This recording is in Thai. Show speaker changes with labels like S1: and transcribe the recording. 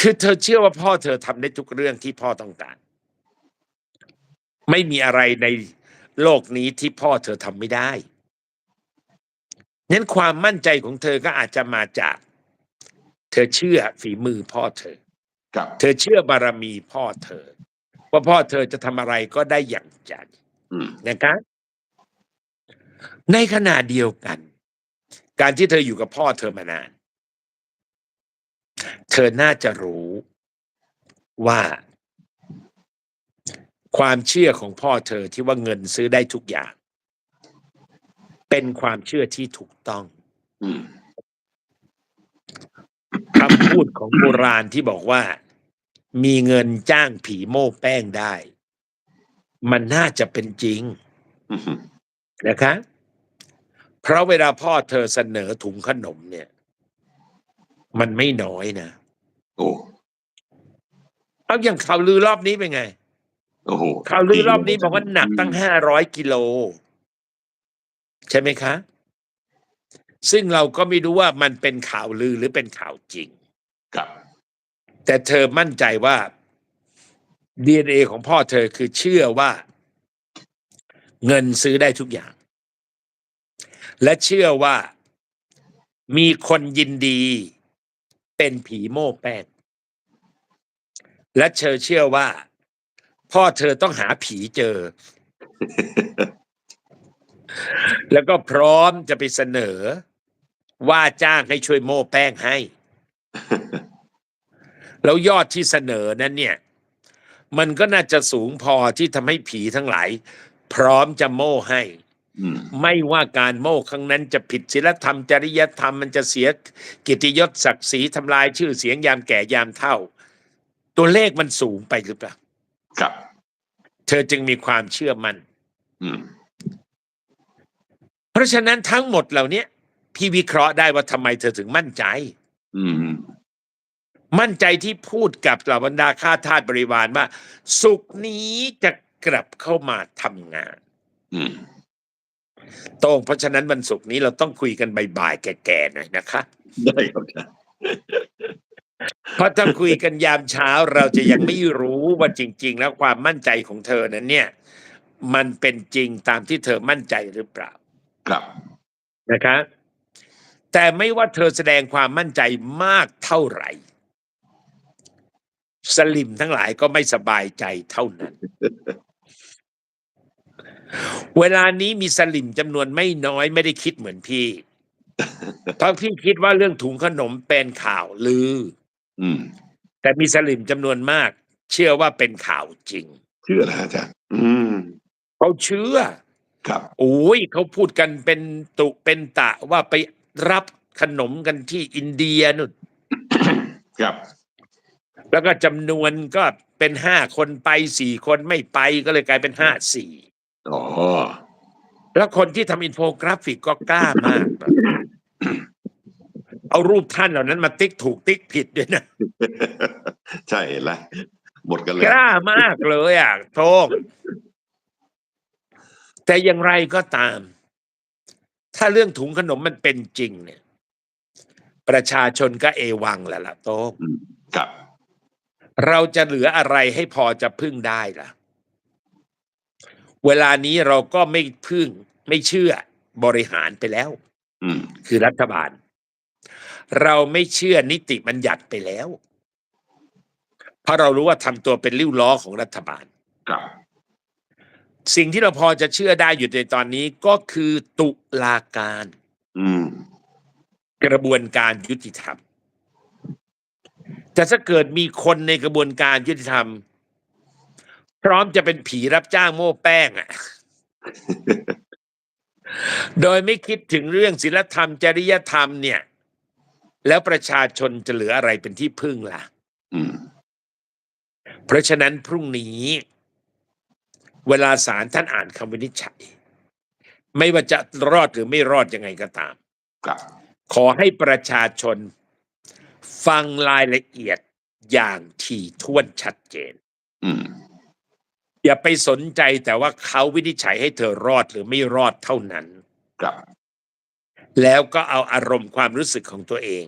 S1: คือเธอเชื่อว่าพ่อเธอทำได้ทุกเรื่องที่พ่อต้องการ ไม่มีอะไรในโลกนี้ที่พ่อเธอทำไม่ได้นั้นความมั่นใจของเธอก็อาจจะมาจาก เธอเชื่อฝีมือพ่อเธอ
S2: ครับ
S1: เธอเชื่อบารมีพ่อเธอ ว่าพ่อเธอจะทำอะไรก็ได้อย่างใจ
S2: อืม
S1: นะคะในขณะเดียวกัน การที่เธออยู่กับพ่อเธอมานาน เธอน่าจะรู้ว่าความเชื่อของพ่อเธอที่ว่าเงินซื้อได้ทุกอย่าง เป็นความเชื่อที่ถูกต้อง
S2: อืม
S1: คำพูดของโบราณที่บอกว่า มีเงินจ้างผีโม้แป้งได้ มันน่าจะเป็นจริง
S2: อืม
S1: นะคะ เพราะเวลาพ่อเธอเสนอถุงขนมเนี่ย มันไม่น้อยนะ
S2: โอ้
S1: เอาอย่างข่าวลือรอบนี้เป็นไง
S2: โอ้โห
S1: ข่าวลือรอบนี้บอกว่าหนักตั้งห้าร้อยกิโล ใช่ไหมคะ ซึ่งเราก็ไม่รู้ว่ามันเป็นข่าวลือหรือเป็นข่าวจริง
S2: ครับ
S1: แต่เธอมั่นใจว่า DNA ของพ่อเธอคือเชื่อว่า เงินซื้อได้ทุกอย่าง และเชื่อว่ามีคนยินดี เป็นผีโม่แป้งและเธอเชื่อว่า พ่อเธอต้องหาผีเจอ แล้วก็พร้อมจะไปเสนอ ว่าจ้างให้ช่วยโม่แป้งให้ แล้วยอดที่เสนอนั้นเนี่ย มันก็น่าจะสูงพอที่ทำให้ผีทั้งหลาย พร้อมจะโม่ให้
S2: อืม
S1: ไม่ว่าการโม่ครั้งนั้นจะผิดศีลธรรมจริยธรรมมันจะเสียเกียรติยศศักดิ์ศรีทำลายชื่อเสียงยามแก่ยามเฒ่า ตัวเลขมันสูงไปหรือเปล่า
S2: ครับ
S1: เธอจึงมีความเชื่อมัน่น
S2: อืม
S1: เพราะฉะนั้นทั้งหมดเหล่านี้พี่วิเคราะห์ได้ว่าทำไมเธอถึงมั่นใจ
S2: อืม
S1: มั่นใจที่พูดกับเหล่าบรรดาข้าทาสบริวารว่า สุขนี้จะกลับเข้ามาทำงาน
S2: อืม
S1: โต้งเพราะฉะนั้นวันศุกร์นี้เราต้องคุยกันบ่ายๆแก่ๆหน่อยนะคะ
S2: ได้ครับอาจารย์
S1: เพราะถ้าคุยกันยามเช้าเราจะยังไม่รู้ว่าจริง ๆ แล้วความมั่นใจของเธอนั้นเนี่ย มันเป็นจริงตามที่เธอมั่นใจหรือเปล่า
S2: ครับ
S1: นะคะแต่ไม่ว่าเธอแสดงความมั่นใจมากเท่าไหร่ สลิมทั้งหลายก็ไม่สบายใจเท่านั้น เวลานี้มีสลิมจำนวนไม่น้อยไม่ได้คิดเหมือนพี่เพราะพี่คิดว่าเรื่องถุงขนมเป็นข่าวลือ
S2: อืม
S1: แต่มีสลิมจำนวนมาก เชื่อว่าเป็นข่าวจริง
S2: เชื่อแล้วอาจารย์อืม
S1: เขาเชื่อ
S2: ครับ
S1: โอ้ยเขาพูดกันเป็นตุเป็นตะว่าไปรับขนมกันที่อินเดียนู่น
S2: ครับ
S1: แล้วก็จำนวนก็เป็นห้าคนไปสี่คนไม่ไปก็เลยกลายเป็นห้าสี่
S2: อ๋อ
S1: แล้วคนที่ทำอินโฟกราฟิกก็กล้ามากแบบเอารูปท่านเหล่านั้นมาติ๊กถูกติ๊กผิดด้วยนะ
S2: ใช่เห็นแล้วหมดกันเลย
S1: กล้ามากเลยอะโทงแต่อย่างไรก็ตาม ถ้าเรื่องถุงขนมมันเป็นจริงเนี่ย ประชาชนก็เอวังแล้วล่ะโต้ง
S2: ครับ
S1: เราจะเหลืออะไรให้พอจะพึ่งได้ล่ะ เวลานี้เราก็ไม่พึ่งไม่เชื่อบริหารไปแล้ว
S2: อืม
S1: คือรัฐบาล เราไม่เชื่อนิติบัญญัติไปแล้ว เพราะเรารู้ว่าทำตัวเป็นริ้วล้อของรัฐบาล
S2: ครับ
S1: สิ่งที่เราพอจะเชื่อได้อยู่ในตอนนี้ก็คือตุลาการ
S2: อืม
S1: กระบวนการยุติธรรมแต่ถ้าเกิดมีคนในกระบวนการยุติธรรม พร้อมจะเป็นผีรับจ้างโม่แป้งอะ่ะ โดยไม่คิดถึงเรื่องศีลธรรมจริยธรรมเนี่ย แล้วประชาชนจะเหลืออะไรเป็นที่พึ่งล่ะ
S2: อืม
S1: เพราะฉะนั้นพรุ่งนี้ เวลาศาลท่านอ่านคำวินิจฉัย ไม่ว่าจะรอดหรือไม่รอดยังไงก็ตาม
S2: ครับ
S1: ขอให้ประชาชนฟังรายละเอียดอย่างถี่ถ้วนชัดเจน
S2: อืม
S1: อย่าไปสนใจแต่ว่าเขาวินิจฉัยให้เธอรอดหรือไม่รอดเท่านั้น
S2: ครับ
S1: แล้วก็เอาอารมณ์ความรู้สึกของตัวเอง